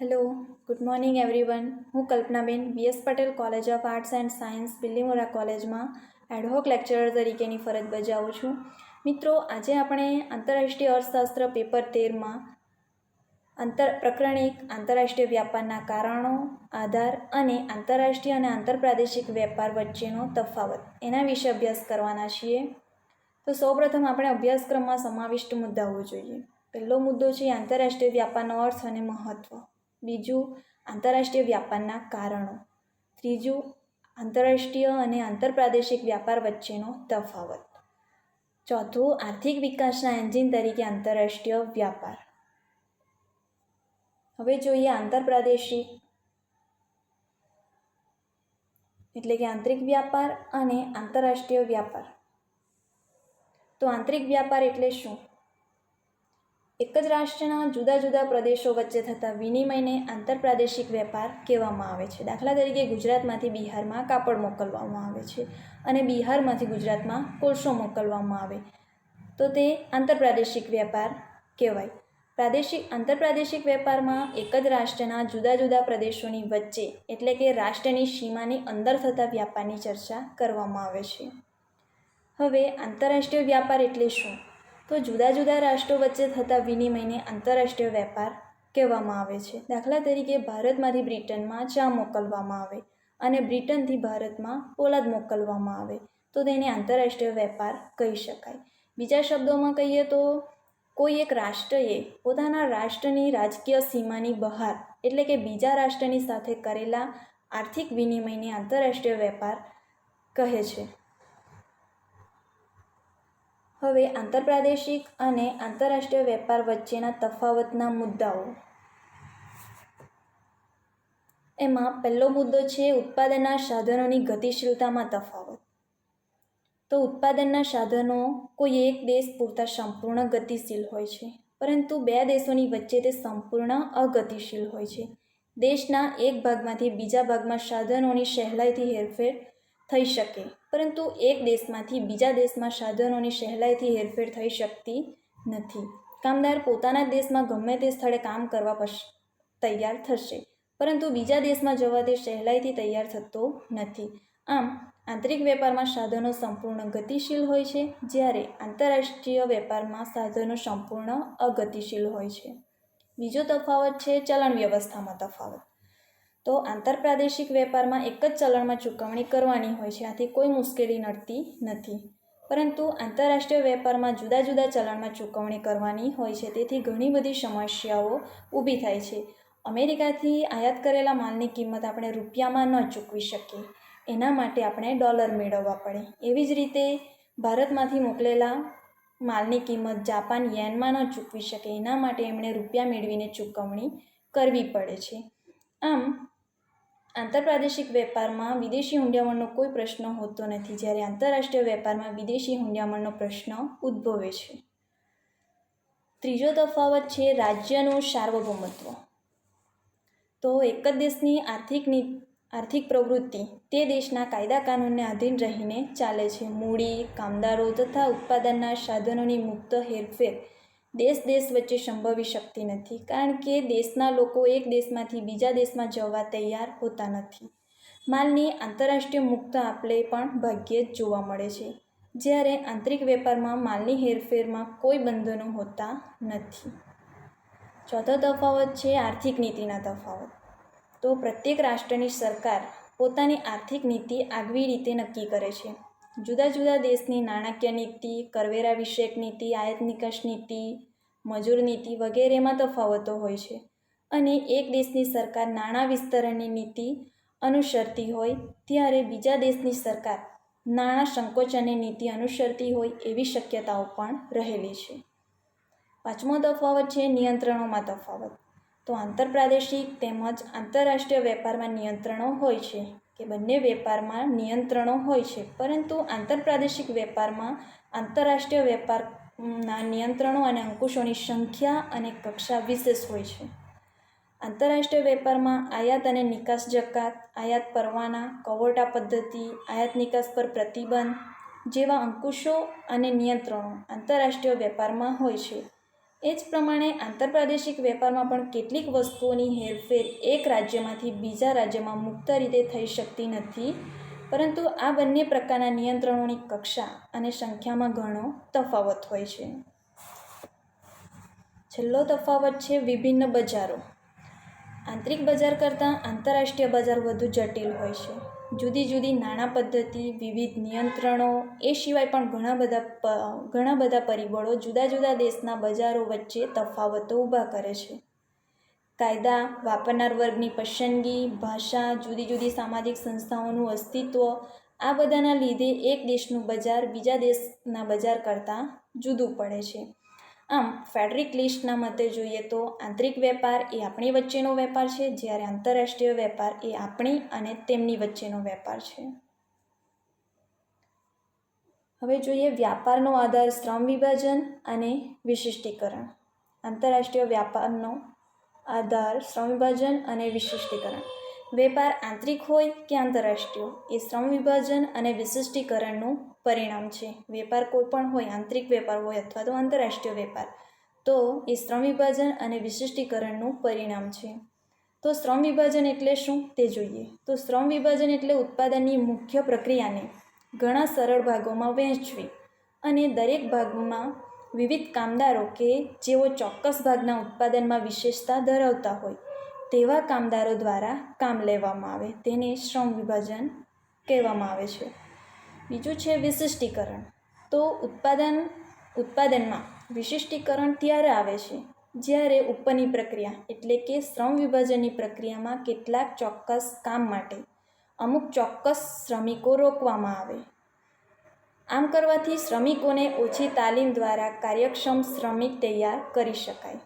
Hello good morning everyone હું Kalpanaben BS Patel college of arts and science Bilimora કોલેજમાં ad hoc lecturer તરીકેની ફરજ બજાવું છું. મિત્રો, આજે આપણે આંતરરાષ્ટ્રીય અર્થશાસ્ત્ર પેપર તેરમાં આંતર પ્રકરણ એક, આંતરરાષ્ટ્રીય વ્યાપારના કારણો, આધાર અને આંતરરાષ્ટ્રીય અને આંતરપ્રાદેશિક વેપાર વચ્ચેનો તફાવત. એના વિશે અભ્યાસ કરવાના છીએ. તો સૌપ્રથમ આપણે અભ્યાસક્રમમાં સમાવિષ્ટ મુદ્દાઓ જોઈએ. પહેલો મુદ્દો છે આંતરરાષ્ટ્રીય વ્યાપારનો અર્થ અને મહત્ત્વ બીજું આંતરરાષ્ટ્રીય વ્યાપારના કારણો. ત્રીજું, આંતરરાષ્ટ્રીય અને આંતરપ્રાદેશિક વ્યાપાર વચ્ચેનો તફાવત. ચોથું, આર્થિક વિકાસના એન્જિન તરીકે આંતરરાષ્ટ્રીય વ્યાપાર. હવે જોઈએ આંતરપ્રાદેશિક, એટલે કે આંતરિક વ્યાપાર અને આંતરરાષ્ટ્રીય વ્યાપાર. તો આંતરિક વ્યાપાર એટલે શું? એક જ રાષ્ટ્રના જુદા જુદા પ્રદેશો વચ્ચે થતા વિનિમયને આંતરપ્રાદેશિક વેપાર કહેવામાં આવે છે. દાખલા તરીકે ગુજરાતમાંથી બિહારમાં કાપડ મોકલવામાં આવે છે અને બિહારમાંથી ગુજરાતમાં કોલસો મોકલવામાં આવે. તો તે આંતરપ્રાદેશિક વેપાર કહેવાય. પ્રાદેશિક, આંતરપ્રાદેશિક વેપારમાં એક જ રાષ્ટ્રના જુદા જુદા પ્રદેશોની વચ્ચે એટલે કે રાષ્ટ્રની સીમાની અંદર થતા વ્યાપારની ચર્ચા કરવામાં આવે છે. હવે આંતરરાષ્ટ્રીય વ્યાપાર એટલે શું? તો જુદા જુદા રાષ્ટ્રો વચ્ચે થતા વિનિમયને આંતરરાષ્ટ્રીય વેપાર કહેવામાં આવે છે. દાખલા તરીકે ભારતમાંથી બ્રિટનમાં ચા મોકલવામાં આવે અને બ્રિટનથી ભારતમાં પોલાદ મોકલવામાં આવે. તો તેને આંતરરાષ્ટ્રીય વેપાર કહી શકાય. બીજા શબ્દોમાં કહીએ તો કોઈ એક રાષ્ટ્રએ પોતાના રાષ્ટ્રની રાજકીય સીમાની બહાર એટલે કે બીજા રાષ્ટ્રની સાથે કરેલા આર્થિક વિનિમયને આંતરરાષ્ટ્રીય વેપાર કહે છે. હવે આંતરપ્રાદેશિક અને આંતરરાષ્ટ્રીય વેપાર વચ્ચેના તફાવતના મુદ્દાઓ. એમાં પહેલો મુદ્દો છે ઉત્પાદનના સાધનોની ગતિશીલતામાં તફાવત. તો ઉત્પાદનના સાધનો કોઈ એક દેશ પૂરતા સંપૂર્ણ ગતિશીલ હોય છે, પરંતુ બે દેશોની વચ્ચે તે સંપૂર્ણ અગતિશીલ હોય છે. દેશના એક ભાગમાંથી બીજા ભાગમાં સાધનોની સહેલાઈથી હેરફેર થઈ શકે. પરંતુ એક દેશમાંથી બીજા દેશમાં સાધનોની સહેલાઈથી હેરફેર થઈ શકતી નથી. કામદાર પોતાના દેશમાં ગમે તે સ્થળે કામ કરવા પશ, તૈયાર થશે. પરંતુ બીજા દેશમાં જવા તે સહેલાઈથી તૈયાર થતો નથી. આમ, આંતરિક વેપારમાં સાધનો સંપૂર્ણ ગતિશીલ હોય છે, જ્યારે આંતરરાષ્ટ્રીય વેપારમાં સાધનો સંપૂર્ણ અગતિશીલ હોય છે. બીજો તફાવત છે ચલણ વ્યવસ્થામાં તફાવત. તો આંતરપ્રાદેશિક વેપારમાં એક જ ચલણમાં ચૂકવણી કરવાની હોય છે. આથી કોઈ મુશ્કેલી નડતી નથી. પરંતુ આંતરરાષ્ટ્રીય વેપારમાં જુદા જુદા ચલણમાં ચૂકવણી કરવાની હોય છે. તેથી ઘણી બધી સમસ્યાઓ ઊભી થાય છે. અમેરિકાથી આયાત કરેલા માલની કિંમત આપણે રૂપિયામાં ન ચૂકવી શકીએ. એના માટે આપણે ડોલર મેળવવા પડે. એવી જ રીતે ભારતમાંથી મોકલેલા માલની કિંમત જાપાન યેનમાં ન ચૂકવી શકે. એના માટે એમણે રૂપિયા મેળવીને ચૂકવણી કરવી પડે છે. આમ આંતરપ્રાદેશિક વેપારમાં વિદેશી હુંડિયામણનો કોઈ પ્રશ્ન હોતો નથી જ્યારે આંતરરાષ્ટ્રીય વેપારમાં વિદેશી હુંડિયામણનો પ્રશ્ન ઉદ્ભવે છે. ત્રીજો તફાવત છે રાજ્યનું સાર્વભૌમત્વ. તો એક જ દેશની આર્થિક આર્થિક પ્રવૃત્તિ તે દેશના કાયદા કાનૂનને આધીન રહીને ચાલે છે. મૂડી, કામદારો તથા ઉત્પાદનના સાધનોની મુક્ત હેરફેર દેશ દેશ વચ્ચે સંભવી શકતી નથી, કારણ કે દેશના લોકો એક દેશમાંથી બીજા દેશમાં જવા તૈયાર હોતા નથી. માલની આંતરરાષ્ટ્રીય મુક્ત આપલે પણ ભાગ્યે જ જોવા મળે છે. જ્યારે આંતરિક વેપારમાં માલની હેરફેરમાં કોઈ બંધનો હોતા નથી. ચોથો તફાવત છે આર્થિક નીતિના તફાવત. તો પ્રત્યેક રાષ્ટ્રની સરકાર પોતાની આર્થિક નીતિ આગવી રીતે નક્કી કરે છે. જુદા જુદા દેશની નાણાકીય નીતિ, કરવેરા વિષયક નીતિ, આયાત નિકાસ નીતિ, મજૂર નીતિ વગેરેમાં તફાવતો હોય છે. અને એક દેશની સરકાર નાણાં વિસ્તરણની નીતિ અનુસરતી હોય, ત્યારે બીજા દેશની સરકાર નાણાં સંકોચનની નીતિ અનુસરતી હોય એવી શક્યતાઓ પણ રહેલી છે. પાંચમો તફાવત છે નિયંત્રણોમાં તફાવત. તો આંતરપ્રાદેશિક તેમજ આંતરરાષ્ટ્રીય વેપારમાં નિયંત્રણો હોય છે. કે બંને વેપારમાં નિયંત્રણો હોય છે. પરંતુ આંતરપ્રાદેશિક વેપારમાં આંતરરાષ્ટ્રીય વેપારના નિયંત્રણો અને અંકુશોની સંખ્યા અને કક્ષા વિશેષ હોય છે. આંતરરાષ્ટ્રીય વેપારમાં આયાત અને નિકાસ જકાત, આયાત પરવાના, કવોટા પદ્ધતિ, આયાત નિકાસ પર પ્રતિબંધ જેવા અંકુશો અને નિયંત્રણો આંતરરાષ્ટ્રીય વેપારમાં હોય છે. એ જ પ્રમાણે આંતરપ્રાદેશિક વેપારમાં પણ કેટલીક વસ્તુઓની હેરફેર એક રાજ્યમાંથી બીજા રાજ્યમાં મુક્ત રીતે થઈ શકતી નથી. પરંતુ આ બંને પ્રકારના નિયંત્રણોની કક્ષા અને સંખ્યામાં ઘણો તફાવત હોય છે. છેલ્લો તફાવત છે વિભિન્ન બજારો. આંતરિક બજાર કરતાં આંતરરાષ્ટ્રીય બજાર વધુ જટિલ હોય છે. જુદી જુદી નાણાં પદ્ધતિ, વિવિધ નિયંત્રણો, એ સિવાય પણ ઘણા બધા ઘણા બધા પરિબળો જુદા જુદા દેશના બજારો વચ્ચે તફાવતો ઊભા કરે છે. કાયદા, વાપરનાર વર્ગની પસંદગી, ભાષા, જુદી જુદી સામાજિક સંસ્થાઓનું અસ્તિત્વ, આ બધાના લીધે એક દેશનું બજાર બીજા દેશના બજાર કરતાં જુદું પડે છે. આમ, ફેડરિક લિસ્ટના મતે જોઈએ તો આંતરિક વેપાર એ આપણી વચ્ચેનો વેપાર છે, જ્યારે આંતરરાષ્ટ્રીય વેપાર એ આપણી અને તેમની વચ્ચેનો વેપાર છે. હવે જોઈએ વ્યાપારનો આધાર, શ્રમ વિભાજન અને વિશિષ્ટીકરણ. આંતરરાષ્ટ્રીય વ્યાપારનો આધાર, શ્રમ વિભાજન અને વિશિષ્ટીકરણ. વેપાર આંતરિક હોય કે આંતરરાષ્ટ્રીય, એ શ્રમ વિભાજન અને વિશિષ્ટીકરણનું પરિણામ છે. વેપાર કોઈ પણ હોય, આંતરિક વેપાર હોય અથવા તો આંતરરાષ્ટ્રીય વેપાર, તો એ શ્રમ વિભાજન અને વિશિષ્ટીકરણનું પરિણામ છે. તો શ્રમ વિભાજન એટલે શું તે જોઈએ. તો શ્રમ વિભાજન એટલે ઉત્પાદનની મુખ્ય પ્રક્રિયાને ઘણા સરળ ભાગોમાં વહેંચવી અને દરેક ભાગમાં વિવિધ કામદારો કે જેઓ ચોક્કસ ભાગના ઉત્પાદનમાં વિશેષતા ધરાવતા હોય તેવા કામદારો દ્વારા કામ લેવામાં આવે, તેને શ્રમ વિભાજન કહેવામાં આવે છે. બીજું છે વિશિષ્ટીકરણ. તો ઉત્પાદન, ઉત્પાદનમાં વિશિષ્ટીકરણ ત્યારે આવે છે જ્યારે ઉપરની પ્રક્રિયા, એટલે કે શ્રમ વિભાજનની પ્રક્રિયામાં કેટલાક ચોક્કસ કામ માટે અમુક ચોક્કસ શ્રમિકો રોકવામાં આવે. આમ કરવાથી શ્રમિકોને ઓછી તાલીમ દ્વારા કાર્યક્ષમ શ્રમિક તૈયાર કરી શકાય.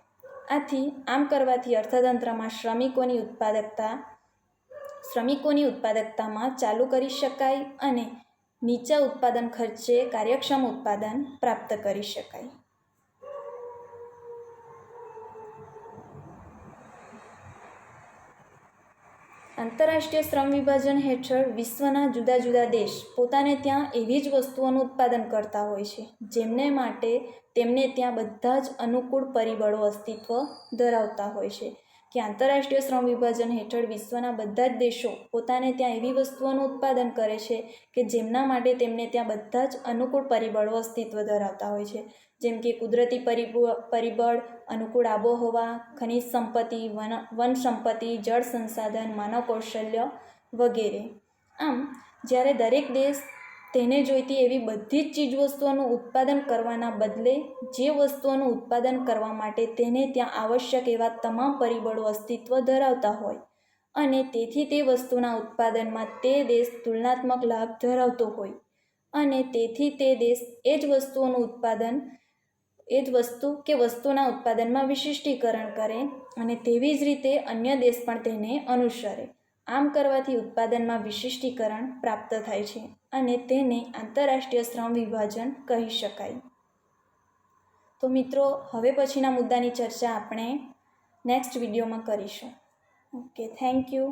આથી આમ કરવાથી અર્થતંત્રમાં શ્રમિકોની ઉત્પાદકતા, શ્રમિકોની ઉત્પાદકતામાં ચાલુ કરી શકાય અને નીચા ઉત્પાદન ખર્ચે કાર્યક્ષમ ઉત્પાદન પ્રાપ્ત કરી શકાય. આંતરરાષ્ટ્રીય શ્રમ વિભાજન હેઠળ વિશ્વના જુદા જુદા દેશ પોતાને ત્યાં એવી જ વસ્તુઓનું ઉત્પાદન કરતા હોય છે, જેમને માટે તેમને ત્યાં બધા જ અનુકૂળ પરિબળો અસ્તિત્વ ધરાવતા હોય છે. કે આંતરરાષ્ટ્રીય શ્રમ વિભાજન હેઠળ વિશ્વના બધા જ દેશો પોતાને ત્યાં એવી વસ્તુઓનું ઉત્પાદન કરે છે કે જેમના માટે તેમને ત્યાં બધા જ અનુકૂળ પરિબળો અસ્તિત્વ ધરાવતા હોય છે. જેમ કે કુદરતી પરિબળ અનુકૂળ આબોહવા, ખનિજ સંપત્તિ, વન વન સંપત્તિ, જળ સંસાધન, માનવ કૌશલ્ય વગેરે. આમ, જ્યારે દરેક દેશ તેને જોઈતી એવી બધી જ ચીજવસ્તુઓનું ઉત્પાદન કરવાના બદલે જે વસ્તુઓનું ઉત્પાદન કરવા માટે તેને ત્યાં આવશ્યક એવા તમામ પરિબળો અસ્તિત્વ ધરાવતા હોય અને તેથી તે વસ્તુના ઉત્પાદનમાં તે દેશ તુલનાત્મક લાભ ધરાવતો હોય અને તેથી તે દેશ એ જ વસ્તુઓનું ઉત્પાદન, એ જ વસ્તુ કે વસ્તુના ઉત્પાદનમાં વિશિષ્ટીકરણ કરે અને તેવી જ રીતે અન્ય દેશ પણ તેને અનુસરે. આમ કરવાથી ઉત્પાદનમાં વિશિષ્ટીકરણ પ્રાપ્ત થાય છે અને તેને આંતરરાષ્ટ્રીય શ્રમ વિભાજન કહી શકાય. તો મિત્રો, હવે પછીના મુદ્દાની ચર્ચા આપણે નેક્સ્ટ વિડીયોમાં કરીશું. Okay thank you